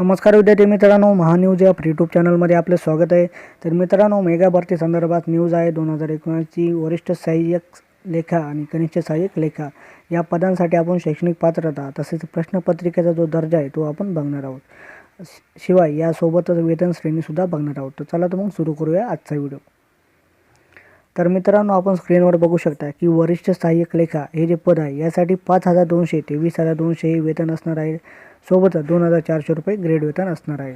नमस्कार विद्यार्थी मित्रांनो महान्यूज या यूट्यूब चॅनलमध्ये आपलं स्वागत आहे. तर मित्रांनो मेगा भरती संदर्भात न्यूज आहे दोन हजार एकोणीसची. वरिष्ठ सहाय्यक लेखा आणि कनिष्ठ सहाय्यक लेखा या पदांसाठी आपण शैक्षणिक पात्रता तसेच प्रश्नपत्रिकेचा जो दर्जा आहे तो आपण बघणार आहोत. शि- शिवाय यासोबतच वेतन श्रेणीसुद्धा बघणार आहोत. तर चला तर मग सुरू करूया आजचा व्हिडिओ. तर मित्रांनो आपण स्क्रीनवर बघू शकता की वरिष्ठ सहाय्यक लेखा हे जे पद आहे यासाठी पाच हजार दोनशे ते वीस हजार दोनशे हे वेतन असणार आहे. सोबतच दोन हजार चारशे रुपये ग्रेड वेतन असणार आहे.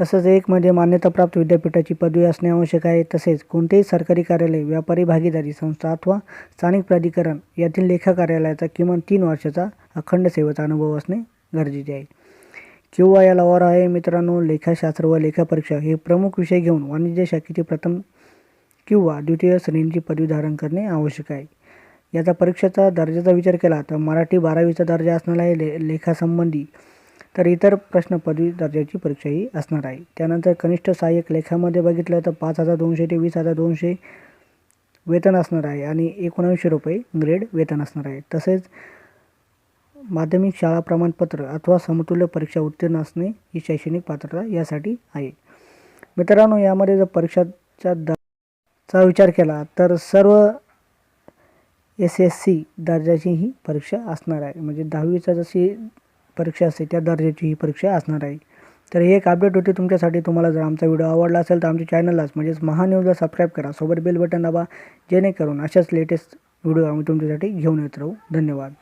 तसंच एक म्हणजे मान्यताप्राप्त विद्यापीठाची पदवी असणे आवश्यक आहे. तसेच कोणतेही सरकारी कार्यालय व्यापारी भागीदारी संस्था अथवा स्थानिक प्राधिकरण यातील लेखा कार्यालयाचा किमान तीन वर्षाचा अखंड सेवेचा अनुभव असणे गरजेचे आहे. किंवा या लवार आहे मित्रांनो लेखाशास्त्र व लेखापरीक्षा हे प्रमुख विषय घेऊन वाणिज्य शाखेची प्रथम किंवा द्वितीय श्रेणीची पदवी धारण करणे आवश्यक आहे. याचा परीक्षेचा दर्जाचा विचार केला तर मराठी बारावीचा दर्जा असणार आहे ले लेखासंबंधी तर इतर प्रश्न पदवी दर्जाची परीक्षाही असणार आहे. त्यानंतर कनिष्ठ सहाय्यक लेखामध्ये बघितलं तर पाच हजार दोनशे ते वीस हजार दोनशे वेतन असणार आहे आणि एकोणऐंशी रुपये ग्रेड वेतन असणार आहे. तसेच माध्यमिक शाळा प्रमाणपत्र अथवा समतुल्य परीक्षा उत्तीर्ण असणे ही शैक्षणिक पात्रता यासाठी आहे. मित्रांनो यामध्ये जर परीक्षाच्या द चा विचार केला तर सर्व एस एस सी दर्जाची ही परीक्षा असणार आहे. म्हणजे दहावीचा जशी परीक्षा असते त्या दर्जाची ही परीक्षा असणार आहे. तर हे एक अपडेट होती तुमच्यासाठी. तुम्हाला जर आमचा व्हिडिओ आवडला असेल तर आमच्या चॅनललाच म्हणजेच महान्यूजला सबस्क्राईब करा. सोबत बेल बटन दाबा जेणेकरून अशाच लेटेस्ट व्हिडिओ आम्ही तुमच्यासाठी घेऊन येत राहू. धन्यवाद.